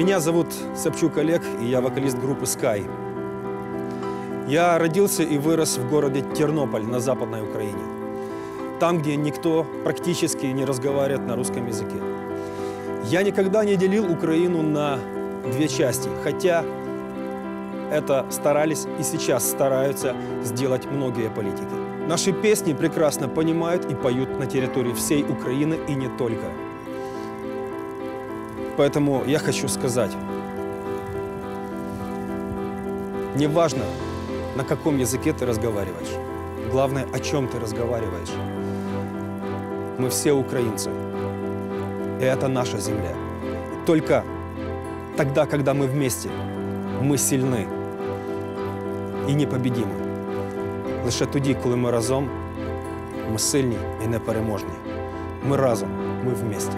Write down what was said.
Меня зовут Собчук Олег, и я вокалист группы Sky. Я родился и вырос в городе Тернополь на Западной Украине. Там, где никто практически не разговаривает на русском языке. Я никогда не делил Украину на две части, хотя это старались и сейчас стараются сделать многие политики. Наши песни прекрасно понимают и поют на территории всей Украины и не только. Поэтому я хочу сказать, неважно, на каком языке ты разговариваешь, главное, о чем ты разговариваешь. Мы все украинцы, и это наша земля. Только тогда, когда мы вместе, ми сильні і непобідімі. Лише тоді, коли ми разом, ми сильні і непереможні. Ми разом, ми вместе.